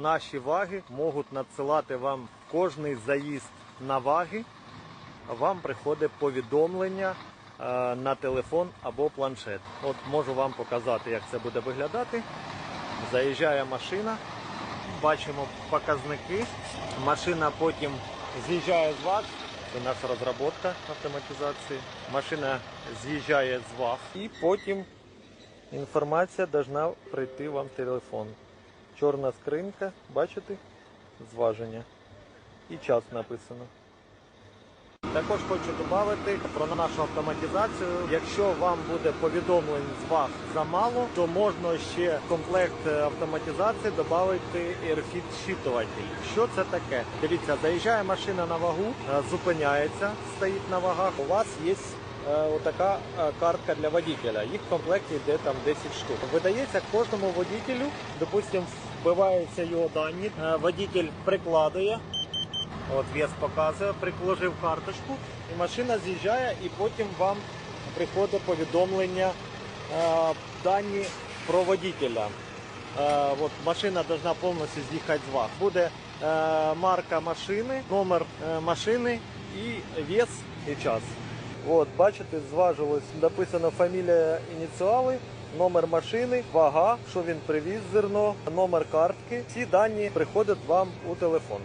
наші ваги можуть надсилати вам кожний заїзд на ваги. Вам приходить повідомлення е, на телефон або планшет. От можу вам показати, як це буде виглядати. Заїжджає машина, бачимо показники. Машина потім з'їжджає з ваг. Це наша розробка автоматизації. Машина з'їжджає з ваг і потім інформація повинна прийти вам в телефон. Чорна скринька, бачите? Зваження. І час написано. Також хочу додати про нашу автоматизацію. Якщо вам буде повідомлень з ваг замало, то можна ще в комплект е, автоматизації додати airfit щитуватель. Що це таке? Дивіться, заїжджає машина на вагу, е, зупиняється, стоїть на вагах. У вас є е, отака картка для водителя. Їх в комплекті йде там 10 штук. Видається кожному водителю, допустимо, вбиваються його дані. Е, Водитель прикладує. От вес показує, приложив карточку, і машина з'їжджає, і потім вам приходить повідомлення е, дані про водителя. Е, от машина повинна повністю з'їхати з вас. Буде марка машини, номер машини і вес і час. От, бачите, зважилось, написано фамілія, ініціали, номер машини, вага, що він привіз зерно, номер картки. Ці дані приходять вам у телефон.